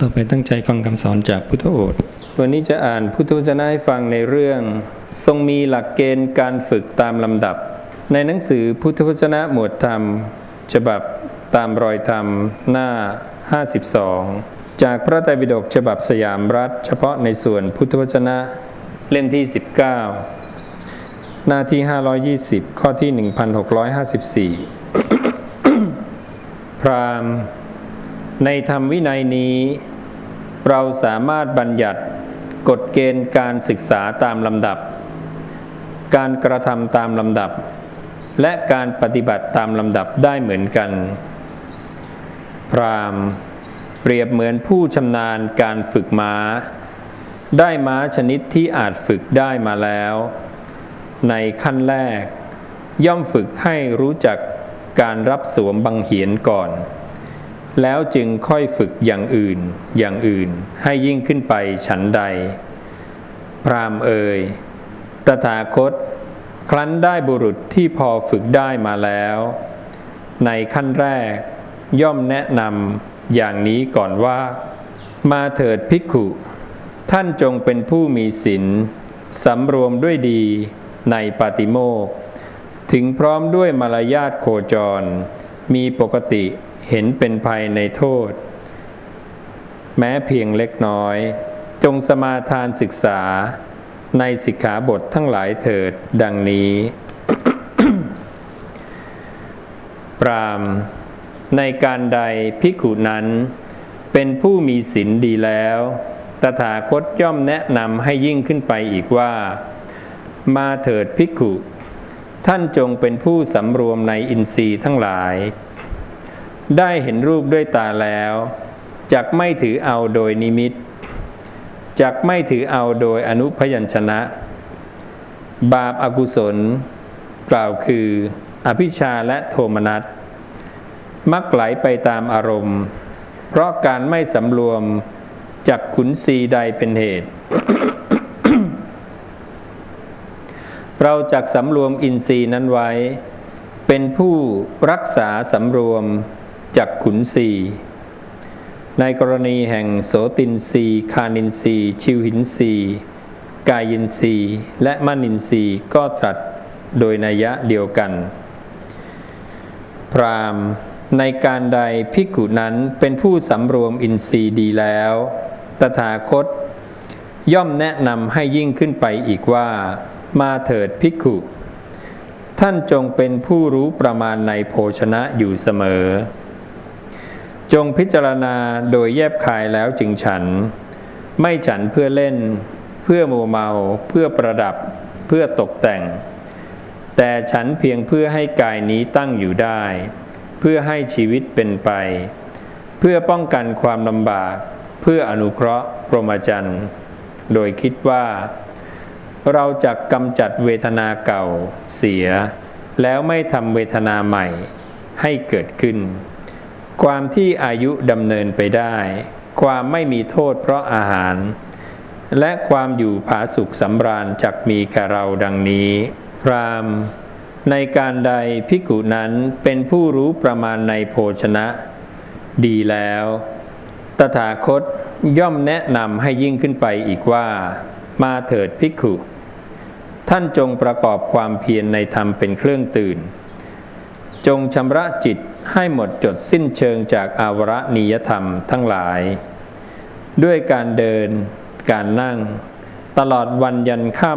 ต่อไปตั้งใจฟังคำสอนจากพุทธโอษฐ์ วันนี้จะอ่านพุทธวจนะให้ฟังในเรื่อง ทรงมีหลักเกณฑ์การฝึกตามลำดับ ในหนังสือพุทธวจนะหมวดธรรม ฉบับตามรอยธรรม หน้า 52 จากพระไตรปิฎกฉบับสยามรัฐ เฉพาะในส่วนพุทธวจนะเล่มที่ 19 หน้าที่ 520 ข้อที่ 1654 พราหมณ์ ในธรรมวินัยนี้ เราสามารถบัญญัติกฎเกณฑ์การศึกษาตามลำดับ การกระทำตามลำดับ และการปฏิบัติตามลำดับได้เหมือนกัน พรามเปรียบเหมือนผู้ชำนาญการฝึกม้า ได้ม้าชนิดที่อาจฝึกได้มาแล้ว ในขั้นแรก ย่อมฝึกให้รู้จักการรับสวมบังเหียนก่อน แล้วจึงค่อยฝึกอย่างอื่นอย่างอื่นให้ยิ่งขึ้นไปฉันใด พรามเอ่ยตถาคต ครั้นได้บุรุษที่พอฝึกได้มาแล้ว ในขั้นแรกย่อมแนะนำอย่างนี้ก่อนว่า มาเถิดภิกขุ ท่านจงเป็นผู้มีศีลสำรวมด้วยดีในปาติโมกถึงพร้อมด้วยมารยาทโคจร มีปกติ เห็นเป็นภัยในโทษ แม้เพียงเล็กน้อย จงสมาทานศึกษาในสิกขาบททั้งหลายเถิดดังนี้ ปราม ในการใดภิกขุนั้น เป็นผู้มีศีลดีแล้ว ตถาคตย่อมแนะนำให้ยิ่งขึ้นไปอีกว่า มาเถิดภิกขุ ท่านจงเป็นผู้สำรวมในอินทรีย์ทั้งหลาย ได้เห็นรูปด้วยตาแล้วจักไม่ถือเอาโดยนิมิตจักไม่ถือเอาโดยอนุพยัญชนะ บาปอากุศล กล่าวคือ อภิชาและโทมนัสมักไหลไปตามอารมณ์ เพราะการไม่สำรวมจากขุนศีใดเป็นเหตุ เราจักสำรวมอินทรีย์นั้นไว้ เป็นผู้รักษาสำรวม จากขุนศีในกรณีแห่งโสตินรีคานินรีชิวหินรีกายินรีและมนินรีก็ตรัสโดยนัยยะเดียวกัน พรามในการใดภิกขุนั้นเป็นผู้สำรวมอินทรีย์ดีแล้ว ตถาคต ย่อมแนะนำให้ยิ่งขึ้นไปอีกว่า มาเถิดภิกขุ ท่านจงเป็นผู้รู้ประมาณในโภชนะอยู่เสมอ จงพิจารณาโดยแยบคายแล้วจึงฉัน ไม่ฉันเพื่อเล่น เพื่อมัวเมา เพื่อประดับ เพื่อตกแต่ง แต่ฉันเพียงเพื่อให้กายนี้ตั้งอยู่ได้ เพื่อให้ชีวิตเป็นไป เพื่อป้องกันความลำบาก เพื่ออนุเคราะห์พรหมจรรย์โดยคิดว่า เราจะกำจัดเวทนาเก่าเสีย แล้วไม่ทำเวทนาใหม่ให้เกิดขึ้น ความที่อายุดำเนินไปได้ ความไม่มีโทษเพราะอาหาร และความอยู่ผาสุขสำราญจักมีแก่เราดังนี้ พรามในการใดพิกุนั้นเป็นผู้รู้ประมาณในโภชนะ ดีแล้ว ตถาคตย่อมแนะนำให้ยิ่งขึ้นไปอีกว่า มาเถิดภิกุท่านจงประกอบความเพียรในธรรมเป็นเครื่องตื่น จงชำระจิตให้หมดจดสิ้นเชิงจากอาวรณียธรรมทั้งหลาย ด้วยการเดิน การนั่ง ตลอดวันยันค่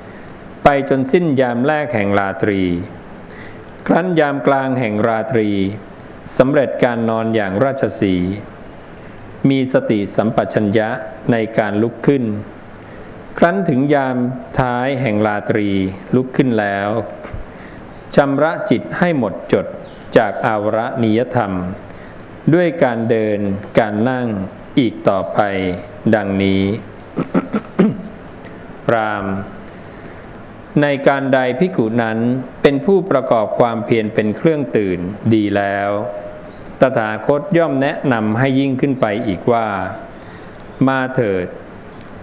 ำไปจนสิ้นยามแรกแห่งราตรี ครั้นยามกลางแห่งราตรีสำเร็จการนอนอย่างราชสี มีสติสัมปชัญญะในการลุกขึ้น ครั้นถึงยามท้ายแห่งราตรีลุกขึ้นแล้ว ชำระจิตให้หมดจดจากอาวรณียธรรม ด้วยการเดินการนั่งอีกต่อไป ดังนี้ปรามในการใดพิกุนั้นเป็นผู้ประกอบความเพียรเป็นเครื่องตื่นดีแล้ว ตถาคตย่อมแนะนำให้ยิ่งขึ้นไปอีกว่า มาเถิด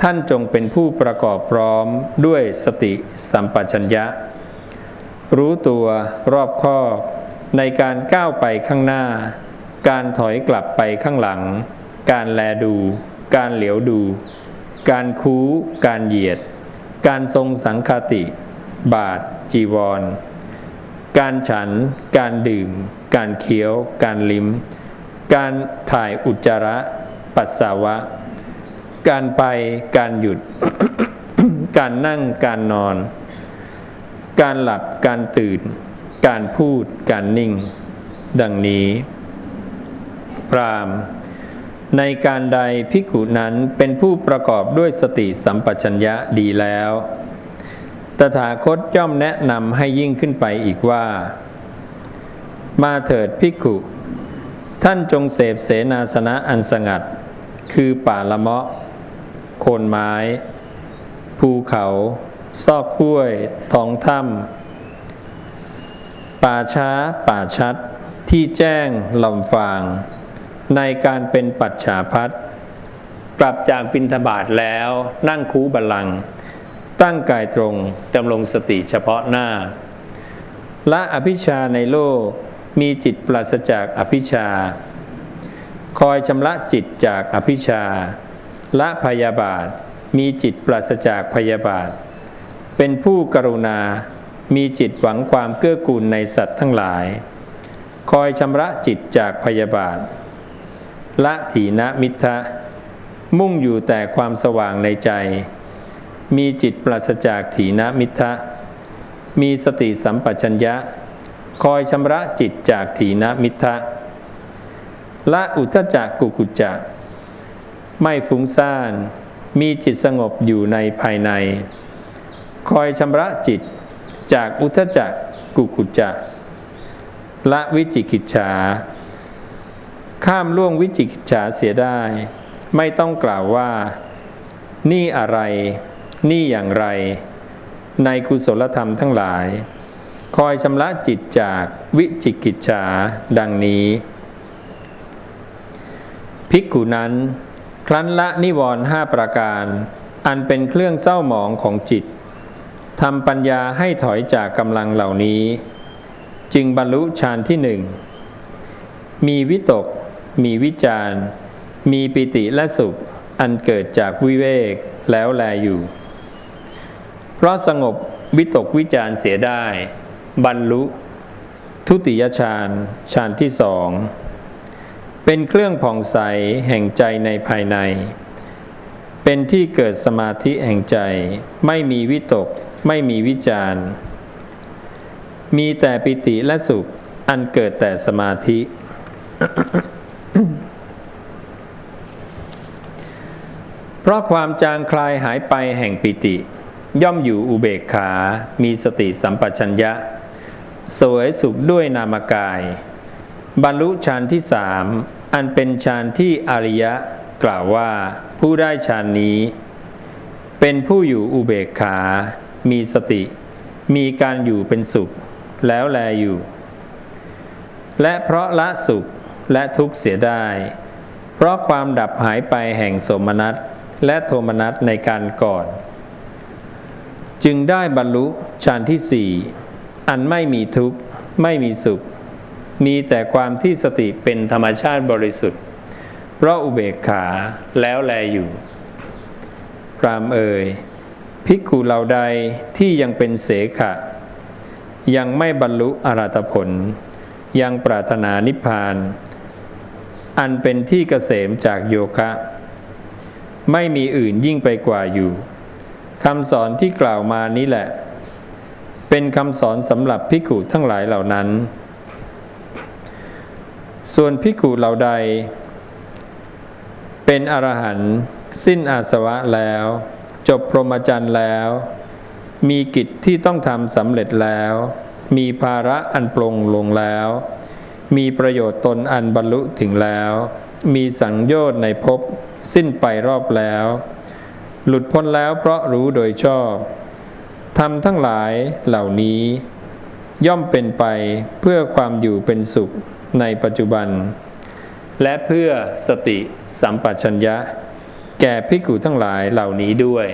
ท่านจงเป็นผู้ประกอบพร้อมด้วยสติสัมปชัญญะ รู้ตัวรอบคอบ ในการก้าวไปข้างหน้า การถอยกลับไปข้างหลัง การแลดู การเหลียวดู การคู้ การเหยียด การทรงสังคติ บาท จีวร การฉัน การดื่ม การเคี้ยว การลิ้ม การถ่ายอุจจาระ ปัสสาวะ การไป การหยุด การนั่ง การนอน การหลับการตื่น การพูดการนิ่ง ดังนี้ พรามในการใดภิกุนั้นเป็นผู้ประกอบด้วยสติสัมปชัญญะดีแล้ว ตถาคตย่อมแนะนำให้ยิ่งขึ้นไปอีกว่า มาเถิดภิกุท่านจงเสพเสนาสนะอันสงัด คือป่าละเมาะ โคนไม้ ภูเขา ซอกห้วย ท้องถ้ำป่าช้าป่าชัด ที่แจ้งลำฟาง ในการเป็นปัจฉาพัดกลับจากบินทบาทแล้วนั่งคูบัลลัง ตั้งกายตรงดำรงสติเฉพาะหน้า ละอภิชาในโลกมีจิตปราศจากอภิชา คอยชำระจิตจากอภิชา ละพยาบาท มีจิตปราศจากพยาบาท เป็นผู้กรุณา มีจิตหวังความเกื้อกูลในสัตว์ทั้งหลาย คอยชำระจิตจากพยาบาท ละถีนมิทะ มุ่งอยู่แต่ความสว่างในใจ มีจิตปราศจากถีนมิทะ มีสติสัมปชัญญะ คอยชำระจิตจากถีนมิทะ ละอุทจักกุกุจจะ ไม่ฟุ้งซ่าน มีจิตสงบอยู่ในภายใน คอยชำระจิตจากอุทจักกุกุจจะละวิจิกิจฉา ข้ามล่วงวิจิกิจฉาเสียได้ ไม่ต้องกล่าวว่า นี่อะไร นี่อย่างไร ในกุศลธรรมทั้งหลาย คอยชำระจิตจากวิจิกิจฉาดังนี้ ภิกขุนั้น ครั้นละนิวรณ์ห้าประการ อันเป็นเครื่องเศร้าหมองของจิต ทำปัญญาให้ถอยจากกำลังเหล่านี้ จึงบรรลุฌานที่หนึ่ง มีวิตก มีวิจารมีปิติและสุข อันเกิดจากวิเวกแล้วแลอยู่ เพราะสงบวิตกวิจารเสียได้ บรรลุ ทุติยฌานฌานที่สองเป็นเครื่องผ่องใสแห่งใจในภายใน เป็นที่เกิดสมาธิแห่งใจ ไม่มีวิตก ไม่มีวิจารณ์ มีแต่ปิติและสุขอันเกิดแต่สมาธิ เพราะความจางคลายหายไปแห่งปิติ ย่อมอยู่อุเบกขา มีสติสัมปชัญญะ สวยสุขด้วยนามกาย บรรลุฌานที่สามอันเป็นฌานที่อริยะกล่าวว่าผู้ได้ฌานนี้ เป็นผู้อยู่อุเบกขา มีสติ มีการอยู่เป็นสุข แล้วแลอยู่ และเพราะละสุขและทุกข์เสียได้ เพราะความดับหายไปแห่งสมนัตและโทมนัสในการก่อน จึงได้บรรลุฌานที่สี่อันไม่มีทุกข์ไม่มีสุข มีแต่ความที่สติเป็นธรรมชาติบริสุทธิ์ เพราะอุเบกขาแล้วแลอยู่ พรามเอ่ย ภิกขุเหล่าใดที่ยังเป็นเสขะ ยังไม่บรรลุอรัตผล ยังปรารถนานิพพาน อันเป็นที่เกษมจากโยคะ ไม่มีอื่นยิ่งไปกว่าอยู่คำสอนที่กล่าวมานี้แหละ เป็นคำสอนสำหรับภิกขุทั้งหลายเหล่านั้น ส่วนภิกขุเหล่าใด เป็นอรหันต์สิ้นอาสวะแล้ว จบพรหมจรรย์แล้ว มีกิจที่ต้องทำสำเร็จแล้ว มีภาระอันปรงลงแล้ว มีประโยชน์ตนอันบรรลุถึงแล้ว มีสังโยชน์ในภพสิ้นไปรอบแล้ว หลุดพ้นแล้วเพราะรู้โดยชอบทำทั้งหลายเหล่านี้ ย่อมเป็นไปเพื่อความอยู่เป็นสุขในปัจจุบัน และเพื่อสติสัมปชัญญะ แก่ภิกขุทั้งหลายเหล่านี้ด้วย